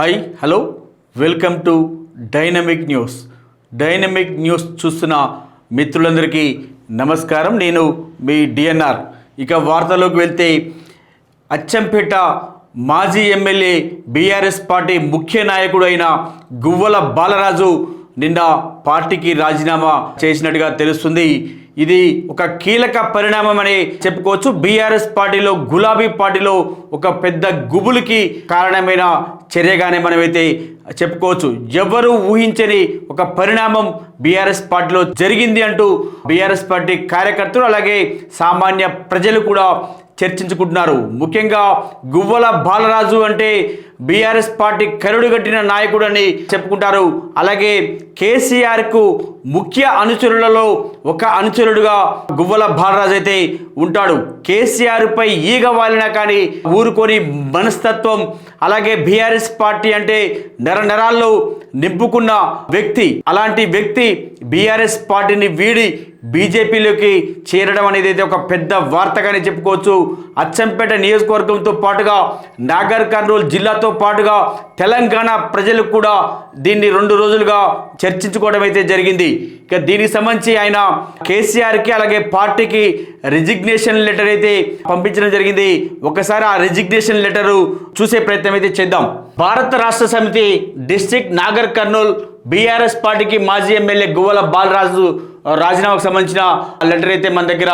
Hi hello. Welcome to Dynamic News. Dynamic News చూస్తున్న మిత్రులందరికీ నమస్కారం. నేను మీ డిఎన్ఆర్. ఇక వార్తలోకి వెళ్తే అచ్చంపేట మాజీ ఎమ్మెల్యే బీఆర్ఎస్ పార్టీ ముఖ్య నాయకుడు అయిన గువ్వల బాలరాజు నిన్న పార్టీకి రాజీనామా చేసినట్టుగా తెలుస్తుంది. ఇది ఒక కీలక పరిణామం అని చెప్పుకోవచ్చు. బీఆర్ఎస్ పార్టీలో గులాబీ పార్టీలో ఒక పెద్ద గుబులుకి కారణమైన చర్యగానే మనమైతే చెప్పుకోవచ్చు. ఎవరు ఊహించని ఒక పరిణామం బీఆర్ఎస్ పార్టీలో జరిగింది అంటూ బీఆర్ఎస్ పార్టీ కార్యకర్తలు అలాగే సామాన్య ప్రజలు కూడా చర్చించుకుంటున్నారు. ముఖ్యంగా గువ్వల బాలరాజు అంటే బీఆర్ఎస్ పార్టీ కరుడుగట్టిన నాయకుడు అని చెప్పుకుంటారు. అలాగే కేసీఆర్కు ముఖ్య అనుచరులలో ఒక అనుచరుడుగా గువ్వల బాలరాజు అయితే ఉంటాడు. కేసీఆర్పై ఈగ వాలినా కానీ ఊరుకొని మనస్తత్వం అలాగే బీఆర్ఎస్ పార్టీ అంటే నెర నెరాల్లో నింపుకున్న వ్యక్తి. అలాంటి వ్యక్తి బీఆర్ఎస్ పార్టీని వీడి బీజేపీలోకి చేరడం అనేది అయితే ఒక పెద్ద వార్తగానే చెప్పుకోవచ్చు. అచ్చంపేట నియోజకవర్గంతో పాటుగా నాగర్ కర్నూలు జిల్లాతో పాటుగా తెలంగాణ ప్రజలు కూడా దీన్ని రెండు రోజులుగా చర్చించుకోవడం అయితే జరిగింది. ఇక దీనికి సంబంధించి ఆయన కేసీఆర్కి అలాగే పార్టీకి రిజిగ్నేషన్ లెటర్ అయితే పంపించడం జరిగింది. ఒకసారి ఆ రిజిగ్నేషన్ లెటరు చూసే ప్రయత్నం అయితే చేద్దాం. భారత రాష్ట్ర సమితి డిస్టిక్ నాగర్ కర్నూల్ బీఆర్ఎస్ పార్టీకి మాజీ ఎమ్మెల్యే గువ్వల బాలరాజు రాజీనామాకు సంబంధించిన లెటర్ అయితే మన దగ్గర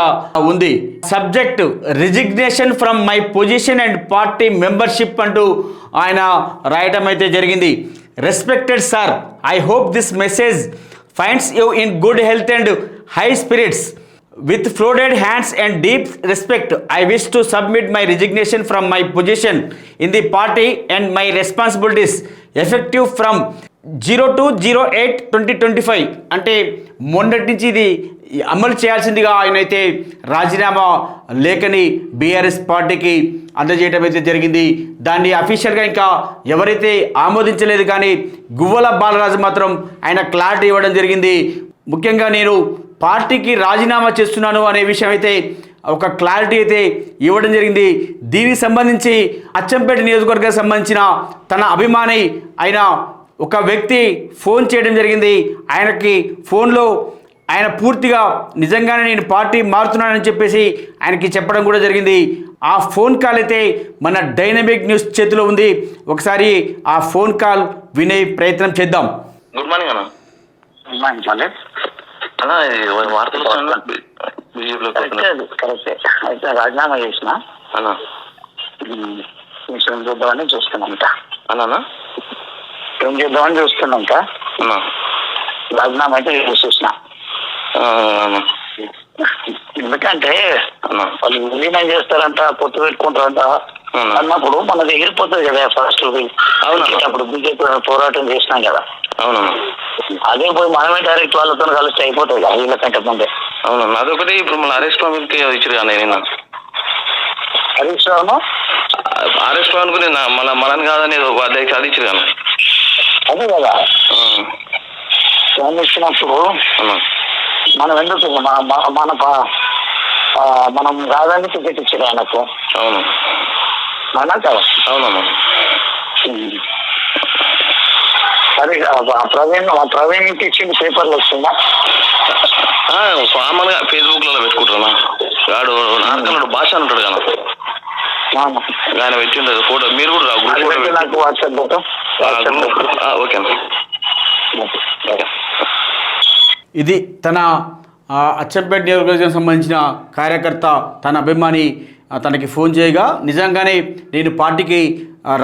ఉంది. Subject resignation from my position and party membership అంటూ ఆయన రాయటం అయితే జరిగింది. Respected sir I hope this message finds you in good health and high spirits. With folded hands and deep respect I wish to submit my resignation from my position in the party and my responsibilities effective from zero two zero eight twenty twenty five అంటే మొన్నటి నుంచి ఇది అమలు చేయాల్సిందిగా ఆయన అయితే రాజీనామా లేఖని BRS పార్టీకి అందజేయడం అయితే జరిగింది. దాన్ని అఫీషియల్గా ఇంకా ఎవరైతే ఆమోదించలేదు కానీ గువ్వల బాలరాజు మాత్రం ఆయన క్లారిటీ ఇవ్వడం జరిగింది. ముఖ్యంగా నేను పార్టీకి రాజీనామా చేస్తున్నాను అనే విషయం అయితే ఒక క్లారిటీ అయితే ఇవ్వడం జరిగింది. దీనికి సంబంధించి అచ్చంపేట నియోజకవర్గానికి సంబంధించిన తన అభిమాని అయిన ఒక వ్యక్తి ఫోన్ చేయడం జరిగింది. ఆయనకి ఫోన్లో ఆయన పూర్తిగా నిజంగానే నేను పార్టీ మారుతున్నానని చెప్పేసి ఆయనకి చెప్పడం కూడా జరిగింది. ఆ ఫోన్ కాల్ అయితే మన డైనమిక్ న్యూస్ చేతిలో ఉంది. ఒకసారి ఆ ఫోన్ కాల్ వినే ప్రయత్నం చేద్దాం. గుడ్ మార్నింగ్ అన్న. వార్తలు కరెక్టే. అయితే రాజీనామా చేసిన? అన్న. చూద్దామని అన్న. ఏం చేద్దామని చూస్తున్నాంట అన్న రాజీనామా అయితే అన్న ఎందుకంటే వాళ్ళు విలీనం చేస్తారంట పొత్తు పెట్టుకుంటారంట. అన్నప్పుడు మనది ఎగిరిపోతుంది కదా ఫస్ట్. అప్పుడు బీజేపీ పోరాటం చేసినాం కదా. అదే పోయి మనమే డైరెక్ట్ వాళ్ళతో కలిసి అయిపోతుంది కదా వీళ్ళకంటే ముందే. అవునన్న అదొకటి ఇప్పుడు మన అరెస్ట్ పంపించి ఇచ్చారు కానీ నేను హరీష్ రావును అరెస్ట్ అనుకుని నా- మన మనని కాదని ఏదో ఒక అధ్యక్ష అది ఇచ్చారు కానీ అదే కదా. ఫోన్ ఇచ్చినప్పుడు మనం ఎందుకు మన మన- కాదని టికెట్ ఇచ్చారు ఆయనకు. అవును. అవునా కదా. అవునన్న సరే ఆ ప్రవీణ్ ఆ ప్రవీణ్కి ఇచ్చింది పేపర్లు వస్తుందా కామన్గా ఫేస్బుక్లలో పెట్టుకుంటున్నా. వాడు నార్కన్నాడు భాష అని ఉంటాడు కదా. ఆయన పెట్టిండదు ఫోటో. మీరు కూడా నాకు వాట్సాప్ ఓకే. ఇది తన అచ్చంపేట నియోజకవర్గానికి సంబంధించిన కార్యకర్త తన అభిమాని తనకి ఫోన్ చేయగా నిజంగానే నేను పార్టీకి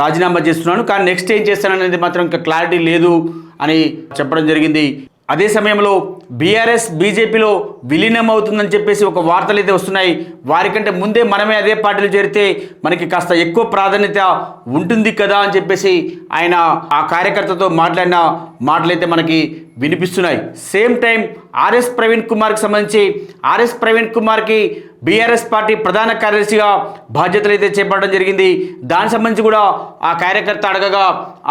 రాజీనామా చేస్తున్నాను కానీ నెక్స్ట్ ఏం చేస్తాననేది మాత్రం ఇంకా క్లారిటీ లేదు అని చెప్పడం జరిగింది. అదే సమయంలో బీఆర్ఎస్ బీజేపీలో విలీనం అవుతుందని చెప్పేసి ఒక వార్తలు అయితే వస్తున్నాయి. వారికంటే ముందే మనమే అదే పార్టీలు చేరితే మనకి కాస్త ఎక్కువ ప్రాధాన్యత ఉంటుంది కదా అని చెప్పేసి ఆయన ఆ కార్యకర్తతో మాట్లాడిన మాటలైతే మనకి వినిపిస్తున్నాయి. సేమ్ టైం ఆర్ఎస్ ప్రవీణ్ కుమార్కి సంబంధించి ఆర్ఎస్ ప్రవీణ్ కుమార్కి బీఆర్ఎస్ పార్టీ ప్రధాన కార్యదర్శిగా బాధ్యతలు అయితే చేపట్టడం జరిగింది. దానికి సంబంధించి కూడా ఆ కార్యకర్త అడగగా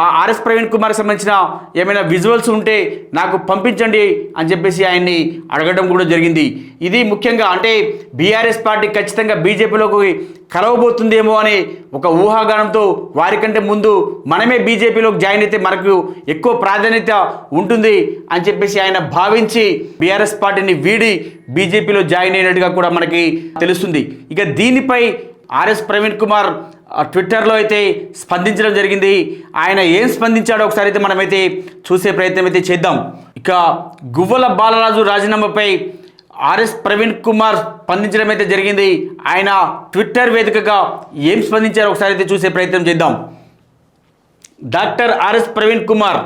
ఆ ఆర్ఎస్ ప్రవీణ్ కుమార్కి సంబంధించిన ఏమైనా విజువల్స్ ఉంటే నాకు పంపించండి అని చెప్పేసి ఆయన్ని అడగడం కూడా జరిగింది. ఇది ముఖ్యంగా అంటే బీఆర్ఎస్ పార్టీ ఖచ్చితంగా బీజేపీలోకి కలవబోతుందేమో అని ఒక ఊహాగానంతో వారికంటే ముందు మనమే బీజేపీలోకి జాయిన్ అయితే మనకు ఎక్కువ ప్రాధాన్యత ఉంటుంది అని చెప్పేసి ఆయన భావించి బీఆర్ఎస్ పార్టీని వీడి బీజేపీలో జాయిన్ అయినట్టుగా కూడా మనకి తెలుస్తుంది. ఇక దీనిపై ఆర్ఎస్ ప్రవీణ్ కుమార్ ట్విట్టర్లో అయితే స్పందించడం జరిగింది. ఆయన ఏం స్పందించాడో ఒకసారి అయితే మనమైతే చూసే ప్రయత్నం అయితే చేద్దాం. ఇక గువ్వల బాలరాజు రాజీనామాపై ఆర్ఎస్ ప్రవీణ్ కుమార్ స్పందించడం అయితే జరిగింది. ఆయన ట్విట్టర్ వేదికగా ఏం స్పందించారో ఒకసారి అయితే చూసే ప్రయత్నం చేద్దాం. డాక్టర్ ఆర్ఎస్ ప్రవీణ్ కుమార్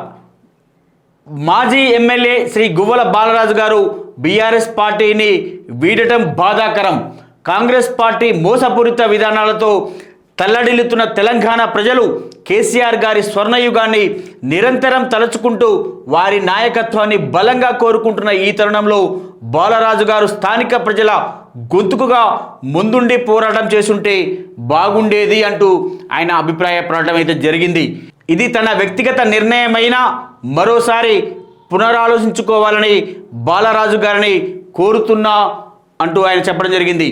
మాజీ ఎమ్మెల్యే శ్రీ గువ్వల బాలరాజు గారు బీఆర్ఎస్ పార్టీని వీడటం బాధాకరం. కాంగ్రెస్ పార్టీ మోసపూరిత విధానాలతో తల్లడిల్లుతున్న తెలంగాణ ప్రజలు కేసీఆర్ గారి స్వర్ణయుగాన్ని నిరంతరం తలుచుకుంటూ వారి నాయకత్వాన్ని బలంగా కోరుకుంటున్న ఈ తరుణంలో బాలరాజు గారు స్థానిక ప్రజల గొంతుకుగా ముందుండి పోరాటం చేసుంటే బాగుండేది అంటూ ఆయన అభిప్రాయపడటం అయితే జరిగింది. ఇది తన వ్యక్తిగత నిర్ణయమైన మరోసారి పునరాలోచించుకోవాలని బాలరాజు గారిని కోరుతున్నా అంటూ ఆయన చెప్పడం జరిగింది.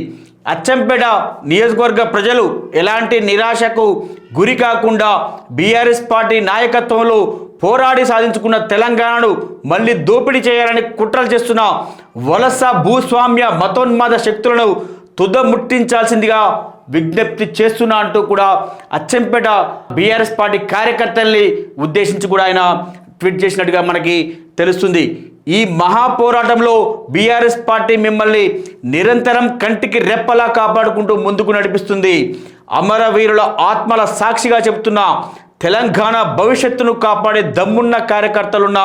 అచ్చంపేట నియోజకవర్గ ప్రజలు ఎలాంటి నిరాశకు గురి కాకుండా బీఆర్ఎస్ పార్టీ నాయకత్వంలో పోరాడి సాధించుకున్న తెలంగాణను మళ్ళీ దోపిడీ చేయాలని కుట్రలు చేస్తున్న వలస భూస్వామ్య మతోన్మాద శక్తులను తుదముట్టించాల్సిందిగా విజ్ఞప్తి చేస్తున్నా అంటూ కూడా అచ్చంపేట బీఆర్ఎస్ పార్టీ కార్యకర్తల్ని ఉద్దేశించి కూడా ఆయన ట్వీట్ చేసినట్టుగా మనకి తెలుస్తుంది. ఈ మహాపోరాటంలో బీఆర్ఎస్ పార్టీ మిమ్మల్ని నిరంతరం కంటికి రెప్పలా కాపాడుకుంటూ ముందుకు నడిపిస్తుంది. అమరవీరుల ఆత్మల సాక్షిగా చెబుతున్న తెలంగాణ భవిష్యత్తును కాపాడే దమ్మున్న కార్యకర్తలున్న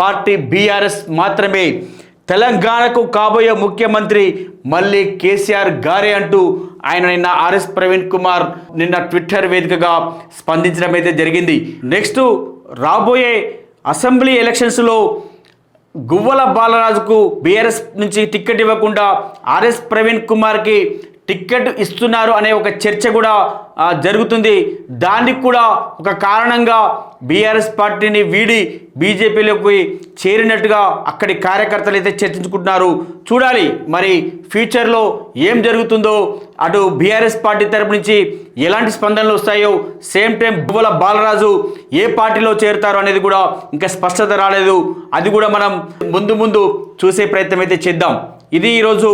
పార్టీ బీఆర్ఎస్ మాత్రమే. తెలంగాణకు కాబోయే ముఖ్యమంత్రి మళ్ళీ కేసీఆర్ గారే అంటూ ఆయన నిన్న ఆర్ఎస్ ప్రవీణ్ కుమార్ నిన్న ట్విట్టర్ వేదికగా స్పందించడం అయితే జరిగింది. నెక్స్ట్ రాబోయే అసెంబ్లీ ఎలక్షన్స్లో గువ్వల బాలరాజుకు బీఆర్ఎస్ నుంచి టిక్కెట్ ఇవ్వకుండా ఆర్ఎస్ ప్రవీణ్ కుమార్కి టిక్కెట్ ఇస్తున్నారు అనే ఒక చర్చ కూడా జరుగుతుంది. దానికి కూడా ఒక కారణంగా బీఆర్ఎస్ పార్టీని వీడి బీజేపీలోకి చేరినట్టుగా అక్కడి కార్యకర్తలు అయితే చర్చించుకుంటున్నారు. చూడాలి మరి ఫ్యూచర్లో ఏం జరుగుతుందో అటు బీఆర్ఎస్ పార్టీ తరపు నుంచి ఎలాంటి స్పందనలు వస్తాయో సేమ్ టైం బువ్వల బాలరాజు ఏ పార్టీలో చేరుతారో అనేది కూడా ఇంకా స్పష్టత రాలేదు. అది కూడా మనం ముందు ముందు చూసే ప్రయత్నం అయితే చేద్దాం. ఇది ఈరోజు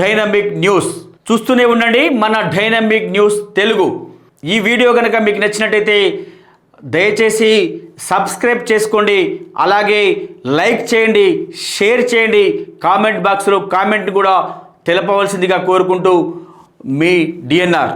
డైనమిక్ న్యూస్ చూస్తూనే ఉండండి మన డైనమిక్ న్యూస్ తెలుగు. ఈ వీడియో కనుక మీకు నచ్చినట్టయితే దయచేసి సబ్స్క్రైబ్ చేసుకోండి అలాగే లైక్ చేయండి షేర్ చేయండి కామెంట్ బాక్స్లో కామెంట్ కూడా తెలపవలసిందిగా కోరుకుంటూ మీ డిఎన్ఆర్.